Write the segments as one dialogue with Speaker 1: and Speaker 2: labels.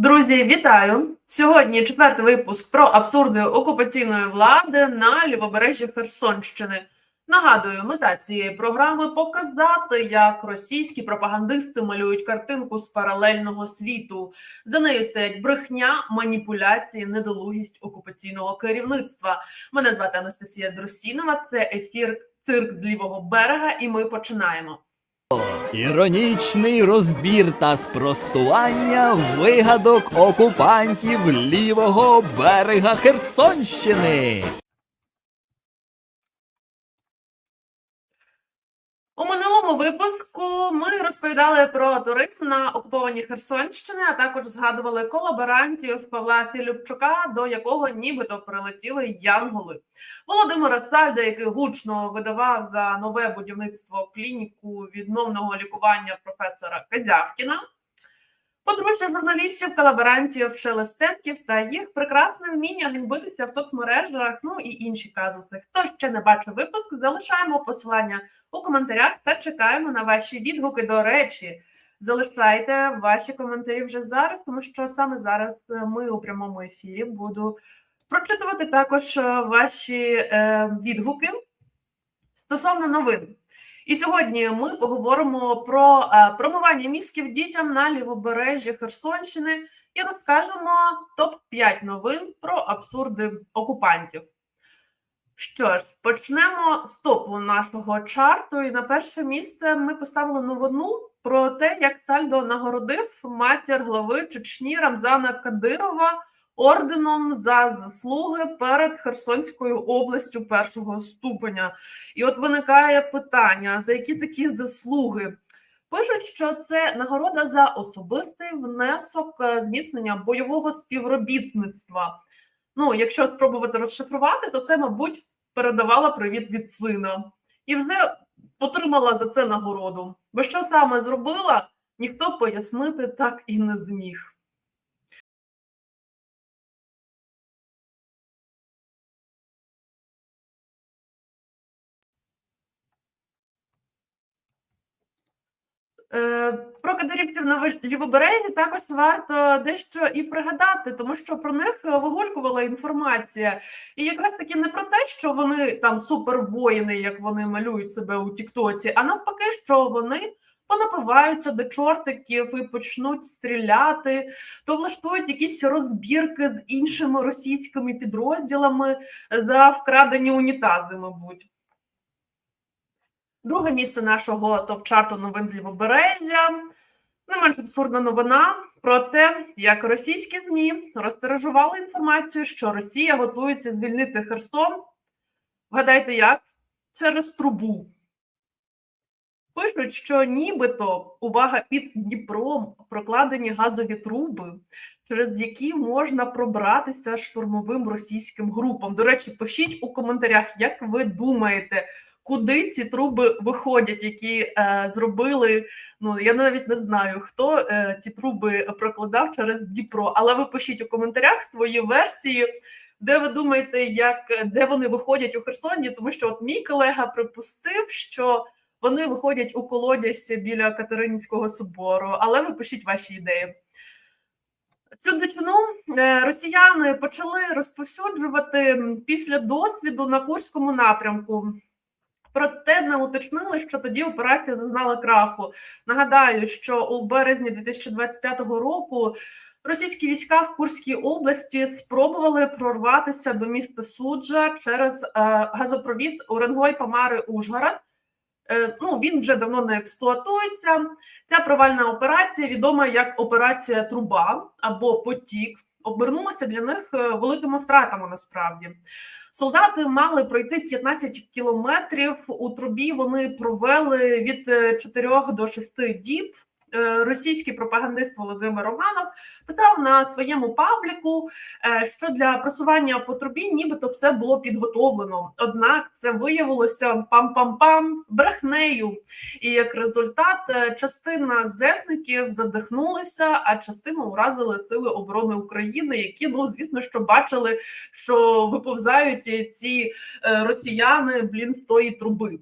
Speaker 1: Друзі, вітаю! Сьогодні четвертий випуск про абсурди окупаційної влади на лівобережжі Херсонщини. Нагадую, мета цієї програми показати, як російські пропагандисти малюють картинку з паралельного світу. За нею стоять брехня, маніпуляції, недолугість окупаційного керівництва. Мене звати Анастасія Дросінова. Це ефір цирк з лівого берега, і ми починаємо.
Speaker 2: Іронічний розбір та спростування вигадок окупантів лівого берега Херсонщини.
Speaker 1: У минулому випуску ми розповідали про туризм на окупованій Херсонщині, а також згадували колаборантів Павла Філіпчука, до якого нібито прилетіли янголи. Володимира Сальда, який гучно видавав за нове будівництво клініку відновного лікування професора Казявкіна. Подружжя журналістів, колаборантів, шелестенків та їх прекрасне вміння ганьбитися в соцмережах, ну і інші казуси. Хто ще не бачив випуск, залишаємо посилання у коментарях та чекаємо на ваші відгуки. До речі, залишайте ваші коментарі вже зараз, тому що саме зараз е, ми у прямому ефірі буду прочитувати також е, ваші е, відгуки стосовно новин. І сьогодні ми поговоримо про е, промивання мізків дітям на лівобережжі Херсонщини і розкажемо топ 5 новин про абсурди окупантів. Що ж, почнемо з топу нашого чарту. І на перше місце ми поставили новину про те, як Сальдо нагородив матір глави Чечні Рамзана Кадирова орденом за заслуги перед Херсонською областю першого ступеня. І от виникає питання: за які такі заслуги? Пишуть, що це нагорода за особистий внесок е, зміцнення бойового співробітництва. Ну, якщо спробувати розшифрувати, то це, мабуть, передавала привіт від сина і вже отримала за це нагороду. Бо що саме зробила, ніхто пояснити так і не зміг. Про кадирівців на лівобережжі також варто дещо і пригадати, тому що про них е, вигулькувала інформація, і якраз таки не про те, що вони там супервоїни, як вони малюють себе у Тіктоці, а навпаки, що вони понапиваються до чортиків і почнуть стріляти, то влаштують якісь розбірки з іншими російськими підрозділами за вкрадені унітази, мабуть. Друге місце нашого топ-чарту новин з лівобережжя. Не менш абсурдна новина про те, як російські ЗМІ розтиражували інформацію, що Росія готується звільнити Херсон. Вгадайте, як? Через трубу. Пишуть, що нібито увага під Дніпром прокладені газові труби, через які можна пробратися штурмовим російським групам. До речі, пишіть у коментарях, як ви думаєте, куди ці труби виходять, які е, зробили. Ну я навіть не знаю, хто е, ті труби прокладав через Дніпро. Але ви пишіть у коментарях свої версії, де ви думаєте, як де вони виходять у Херсоні, тому що от мій колега припустив, що вони виходять у колодязь біля Катеринського собору. Але ви пишіть ваші ідеї. Цю дичину е, росіяни почали розповсюджувати після досвіду на Курському напрямку. Проте не уточнили, що тоді операція зазнала краху. Нагадаю, що у березні 2025 року російські війська в Курській області спробували прорватися до міста Суджа через е, газопровід Уренгой Памари Ужгород. Е, ну він вже давно не експлуатується. Ця провальна операція, відома як операція Труба або Потік, обернулася для них е, великими втратами насправді. Солдати мали пройти 15 кілометрів. У трубі вони провели від 4 до 6 діб. Е, Російський пропагандист Володимир Романов писав на своєму пабліку, е, що для просування по трубі нібито все було підготовлено. Однак це виявилося пам-пам-пам брехнею. І як результат, е, частина зетників задихнулися, а частину уразили сили оборони України, які ну звісно, що бачили, що виповзають ці росіяни блін з тої труби.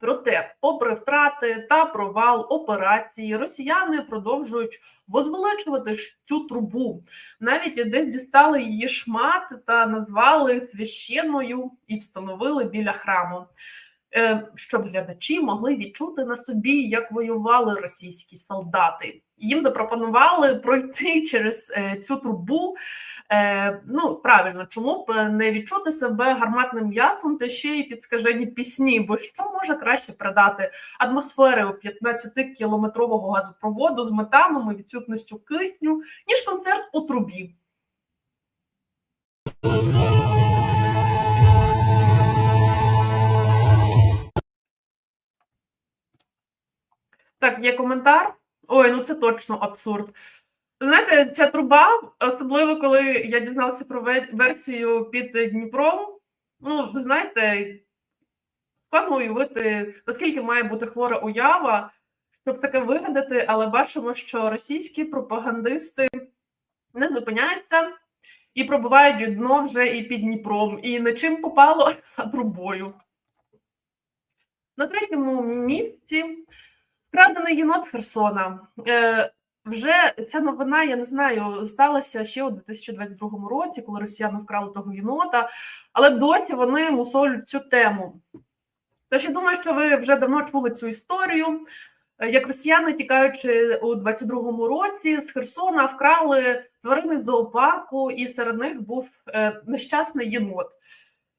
Speaker 1: Проте, попри втрати та провал операції, росіяни продовжують возвеличувати цю трубу. Навіть десь дістали її шмат та назвали священною і встановили біля храму. Е, Щоб глядачі могли відчути на собі, як воювали російські солдати. Їм запропонували пройти через е, цю трубу. Е, ну правильно, чому б не відчути себе гарматним м'ясом та ще й під скажені пісні? Бо що може краще передати атмосфери у 15-кілометрового газопроводу з метаном і відсутністю кисню, ніж концерт у трубі? Так, є коментар. Ой, ну це точно абсурд. Знаєте, ця труба, особливо коли я дізналася про версію під Дніпром. Ну, знаєте, складно уявити, наскільки має бути хвора уява, щоб таке вигадати, але бачимо, що російські пропагандисти не зупиняються і пробивають дно вже і під Дніпром, і не чим попало, а трубою. На третьому місці вкрадений єнот Херсона. Е, вже ця новина, я не знаю, сталася ще у 2022 році, коли росіяни вкрали того єнота, але досі вони мусолють цю тему. Тож я думаю, що ви вже давно чули цю історію. е, Як росіяни, тікаючи у 22-му році з Херсона, вкрали тварини зоопарку, і серед них був е, нещасний єнот.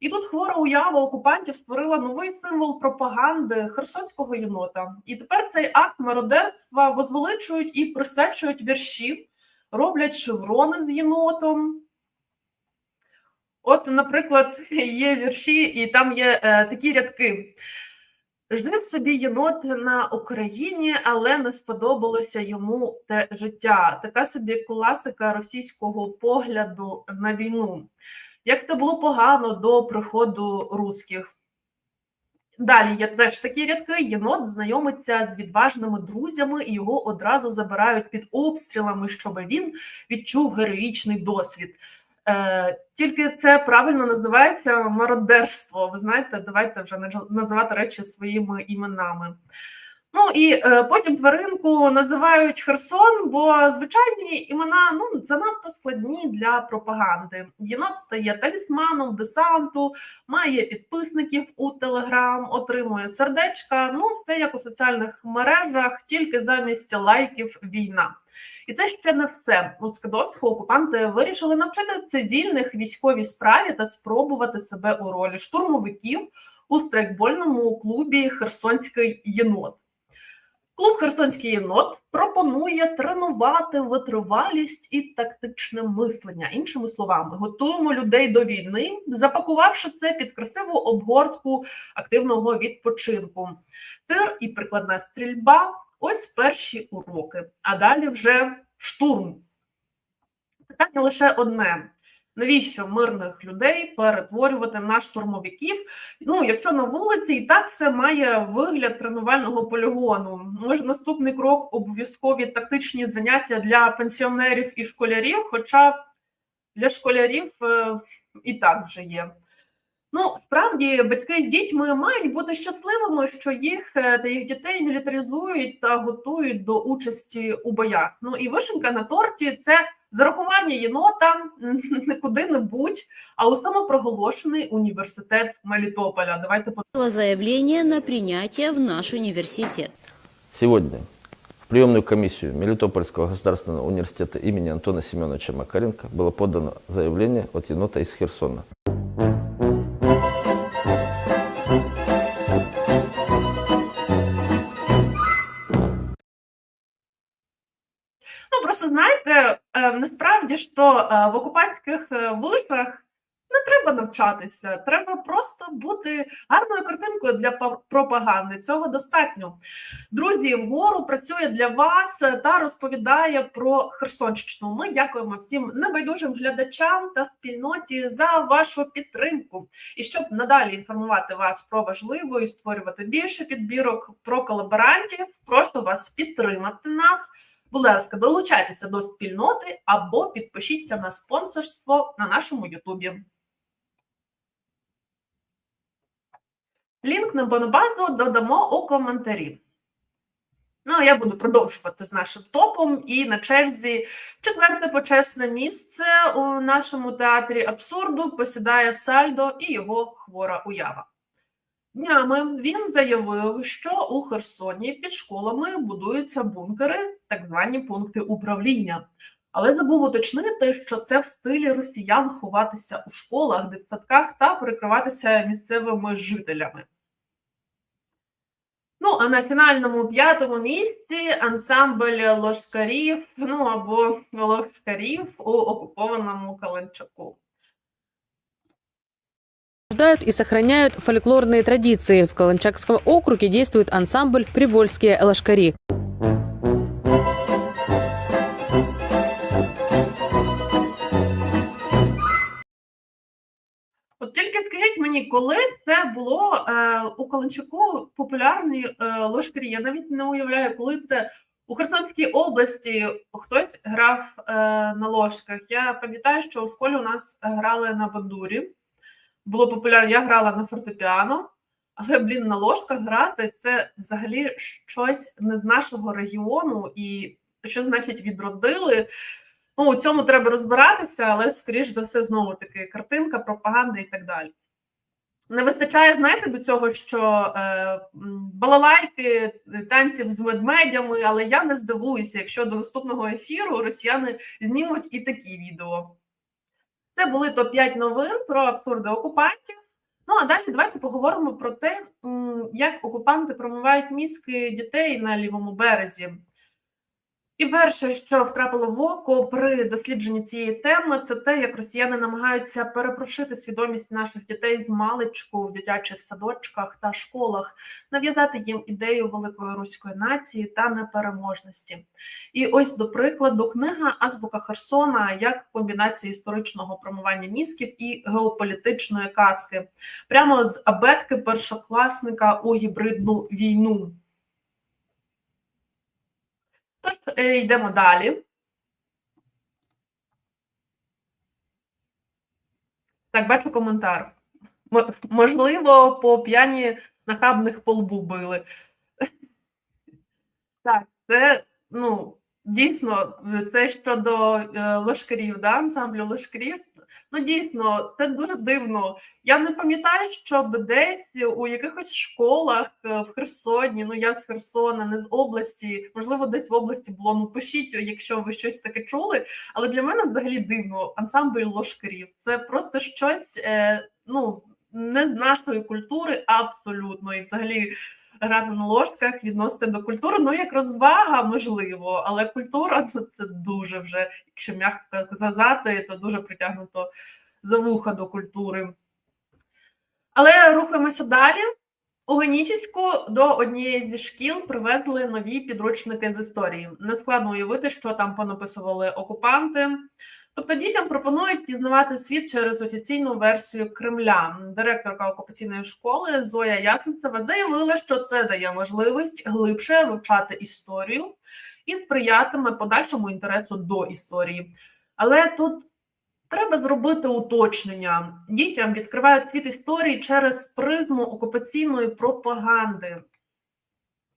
Speaker 1: І тут хвора уява окупантів створила новий символ пропаганди херсонського єнота. І тепер цей акт мародерства возвеличують і присвячують вірші, роблять шеврони з єнотом. От, наприклад, є вірші, і там є е, такі рядки. Жив собі єнот на Україні, але не сподобалося йому те життя. Така собі класика російського погляду на війну. Як це було погано до приходу русських. Далі є теж такі рядки. Єнот знайомиться з відважними друзями і його одразу забирають під обстрілами, щоб він відчув героїчний досвід. Е, тільки це правильно називається мародерство. Ви знаєте, давайте вже називати речі своїми іменами. Ну і е, потім тваринку називають Херсон, бо звичайні імена ну занадто складні для пропаганди. Єнот стає талісманом десанту, має підписників у Телеграм, отримує сердечка. Ну, це як у соціальних мережах, тільки замість лайків війна. І це ще не все. У Скадовську окупанти вирішили навчити цивільних військовій справі та спробувати себе у ролі штурмовиків у страйкбольному клубі Херсонський єнот. Клуб Херсонський єнот пропонує тренувати витривалість і тактичне мислення. Іншими словами, готуємо людей до війни, запакувавши це під красиву обгортку активного відпочинку. Тир і прикладна стрільба ось перші уроки, а далі вже штурм. Питання лише одне: навіщо мирних людей перетворювати на штурмовиків? Ну, якщо на вулиці і так все має вигляд тренувального полігону. Може, наступний крок обов'язкові тактичні заняття для пенсіонерів і школярів, хоча для школярів е, і так вже є. Ну, справді, батьки з дітьми мають бути щасливими, що їх е, та їх дітей мілітаризують та готують до участі у боях. Ну і вишенька на торті це зарахування єнота не куди-небудь, а у самопроголошений університет Мелітополя. Давайте
Speaker 3: Было заявлення на прийняття в наш університет.
Speaker 4: Сьогодні в прийомну комісію Мелітопольського государственного університету імені Антона Семеновича Макаренко було подано заявлення від єнота із Херсона.
Speaker 1: Знаєте, е, насправді що е, в окупантських е, вишах не треба навчатися, треба просто бути гарною картинкою для па- пропаганди. Цього достатньо. Друзі, вгору працює для вас та розповідає про Херсонщину. Ми дякуємо всім небайдужим глядачам та спільноті за вашу підтримку. І щоб надалі інформувати вас про важливе і створювати більше підбірок про колаборантів, прошу вас підтримати нас. Будь ласка, долучайтеся до спільноти або підпишіться на спонсорство на нашому Ютубі. Лінк на бонобазу додамо у коментарі. Ну, а я буду продовжувати з нашим топом. І на черзі четверте почесне місце у нашому театрі абсурду посідає Сальдо і його хвора уява. Днями він заявив, що у Херсоні під школами будуються бункери, так звані пункти управління. Але забув уточнити, що це в стилі росіян ховатися у школах, дитсадках та прикриватися місцевими жителями. Ну, а на фінальному п'ятому місці ансамбль лошкарів, ну або лошкарів у окупованому Каленчаку.
Speaker 5: Соблюдают и сохраняют фольклорные традиции. В Каланчакском округе действует ансамбль «Привольские лошкари».
Speaker 1: Скажіть мені, коли це було е, у Каленчаку популярні е, лошкарі? Я навіть не уявляю, коли це у Херсонській області хтось грав е, на ложках. Я пам'ятаю, що у школі у нас грали на бандурі. Було популярно, я грала на фортепіано, але, блін, на ложках грати це взагалі щось не з нашого регіону, і що значить відродили. Ну, у цьому треба розбиратися, але, скоріш за все, знову таки картинка, пропаганда і так далі. Не вистачає, знаєте, до цього, що е, балалайки, танців з ведмедями, але я не здивуюся, якщо до наступного ефіру росіяни знімуть і такі відео. Це були топ-5 новин про абсурди окупантів. Ну а далі давайте поговоримо про те, як окупанти промивають мізки дітей на лівому березі. І перше, що втрапило в око при дослідженні цієї теми, це те, як росіяни намагаються перепрошити свідомість наших дітей з маличку в дитячих садочках та школах, нав'язати їм ідею великої руської нації та непереможності. І ось до прикладу, книга Азбука Херсона як комбінація історичного промивання мізків і геополітичної казки, прямо з абетки першокласника у гібридну війну. Тож е, йдемо далі. Так, бачу коментар. Можливо, по п'яні нахабних по лбу били. Так, це, ну, дійсно, це щодо е, лошкарів, да, ансамблю лошкарів. Ну, дійсно, це дуже дивно. Я не пам'ятаю, щоб десь у якихось школах е, в Херсоні, ну я з Херсона, не з області, можливо, десь в області було. Ну пишіть, якщо ви щось таке чули. Але для мене взагалі дивно ансамбль лошкарів. Це просто щось е, ну, не з нашої культури абсолютно. І взагалі грати на ложках відносити до культури. Ну, як розвага, можливо, але культура ну, це дуже вже, якщо м'яко сказати, то дуже притягнуто за вуха до культури. Але рухаємося далі. У Генічеську до однієї зі шкіл привезли нові підручники з історії. Нескладно уявити, що там понаписували окупанти. Тобто дітям пропонують пізнавати світ через офіційну версію Кремля. Директорка окупаційної школи Зоя Ясенцева заявила, що це дає можливість глибше вивчати історію і сприятиме подальшому інтересу до історії. Але тут треба зробити уточнення. Дітям відкривають світ історії через призму окупаційної пропаганди.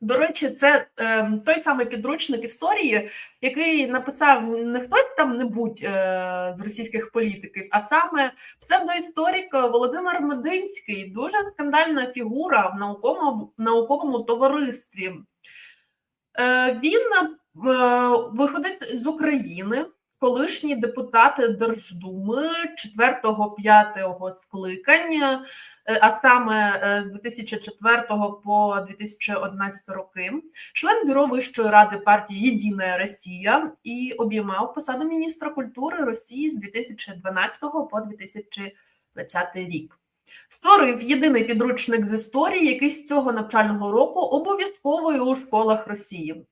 Speaker 1: До речі, це е, той самий підручник історії, який написав не хтось там небудь е, з російських політиків, а саме псевдоісторик Володимир Мединський, дуже скандальна фігура в науковому, науковому товаристві. Е, він е, виходить з України, колишній депутат Держдуми 4-5 скликання, е, а саме е, з 2004 по 2011 роки, член бюро Вищої ради партії Єдина Росія і обіймав посаду міністра культури Росії з 2012 по 2020 рік. Створив єдиний підручник з історії, який з цього навчального року обов'язковий у школах Росії.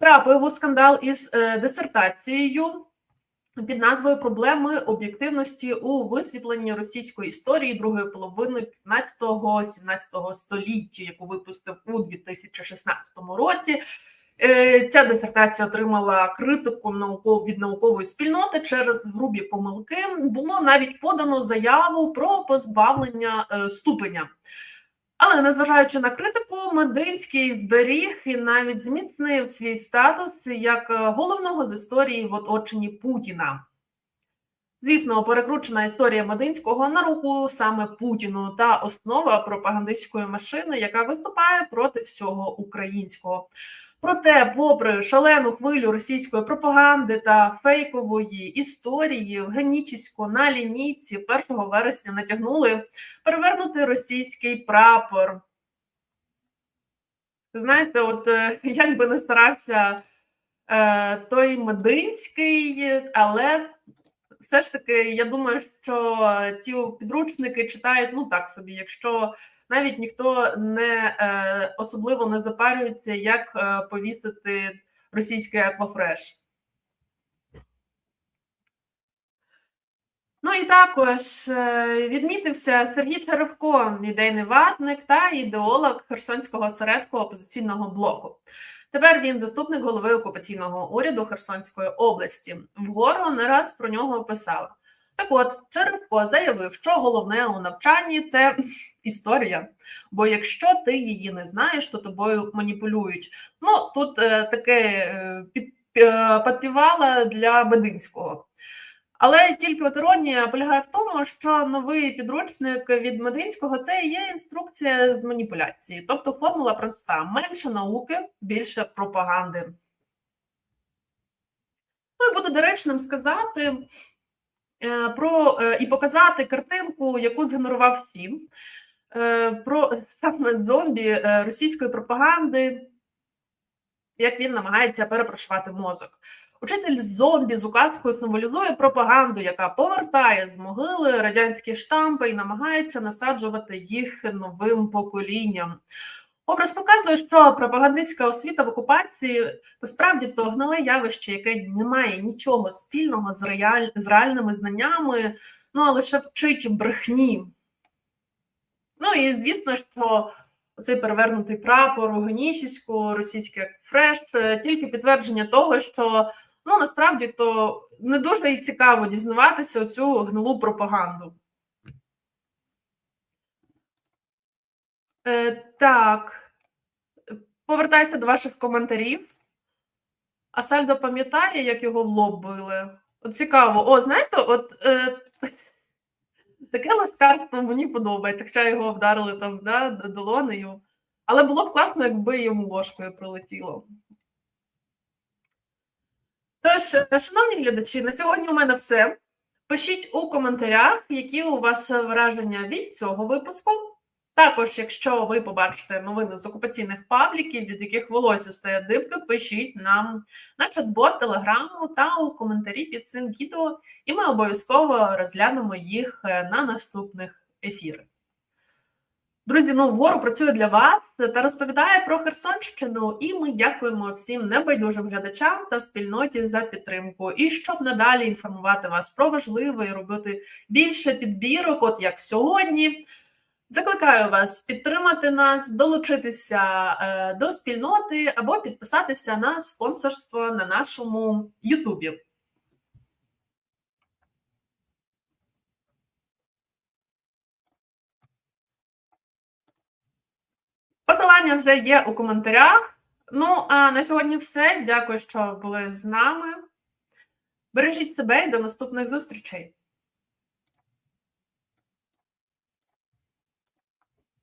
Speaker 1: Втрапив у скандал із е, дисертацією під назвою Проблеми об'єктивності у висвітленні російської історії другої половини 15-17 століття, яку випустив у 2016 році. Е, Ця дисертація отримала критику науков від наукової спільноти через грубі помилки. Було навіть подано заяву про позбавлення е, ступеня. Але незважаючи на критику, Мединський зберіг і навіть зміцнив свій статус як е, головного з історії в оточенні Путіна. Звісно, перекручена історія Мединського на руку саме Путіну та основа пропагандистської машини, яка виступає проти всього українського. Проте, попри шалену хвилю російської пропаганди та фейкової історії, в Генічіську на лінійці 1 вересня натягнули перевернути російський прапор. Знаєте, от е, як би не старався е, той Мединський, але все ж таки, я думаю, що ці підручники читають ну так собі, якщо навіть ніхто не е, особливо не запарюється, як е, повісити російський аквафреш. Ну і також е, відмітився Сергій Черевко, ідейний ватник та ідеолог Херсонського осередку опозиційного блоку. Тепер він заступник голови окупаційного уряду Херсонської області. Вгору не раз про нього писали. Так от, Черевко заявив, що головне у навчанні це історія. Бо якщо ти її не знаєш, то тобою маніпулюють. Ну тут е, таке е, під, е, підпівала для Мединського. Але тільки от іронія полягає в тому, що новий підручник від Мединського це і є інструкція з маніпуляції. Тобто формула проста: менше науки, більше пропаганди. Ну і буде доречним сказати про е, і показати картинку, яку згенерував Фім, е, про саме зомбі е, російської пропаганди, як він намагається перепрошувати мозок. Учитель зомбі з указкою символізує пропаганду, яка повертає з могили радянські штампи і намагається насаджувати їх новим поколінням. Образ показує, що пропагандистська освіта в окупації насправді то гниле явище, яке не має нічого спільного з, реаль... з реальними знаннями, ну а лише вчить брехні. Ну і звісно, що цей перевернутий прапор у Генічіську, російський фреш, тільки підтвердження того, що ну насправді то не дуже і цікаво дізнаватися оцю гнилу пропаганду. Так, повертаюся до ваших коментарів. А Сальдо пам'ятає, як його в лоб били? От цікаво. О, знаєте, от е, таке ложкарство мені подобається, хоча його вдарили там да, долонею. Але було б класно, якби йому ложкою прилетіло. Тож, е, шановні глядачі, на сьогодні у мене все. Пишіть у коментарях, які у вас враження від цього випуску. Також, якщо ви побачите новини з окупаційних пабліків, від яких волосся стає дибки, пишіть нам на чат-бот телеграму та у коментарі під цим відео, і ми обов'язково розглянемо їх е, на наступних ефірах. Друзі, ну вгору працює для вас та розповідає про Херсонщину. І ми дякуємо всім небайдужим глядачам та спільноті за підтримку. І щоб надалі інформувати вас про важливе і робити більше підбірок, от як сьогодні. Закликаю вас підтримати нас, долучитися е, до спільноти або підписатися на спонсорство на нашому Ютубі. Посилання вже є у коментарях. Ну, а на сьогодні все. Дякую, що були з нами. Бережіть себе і до наступних зустрічей.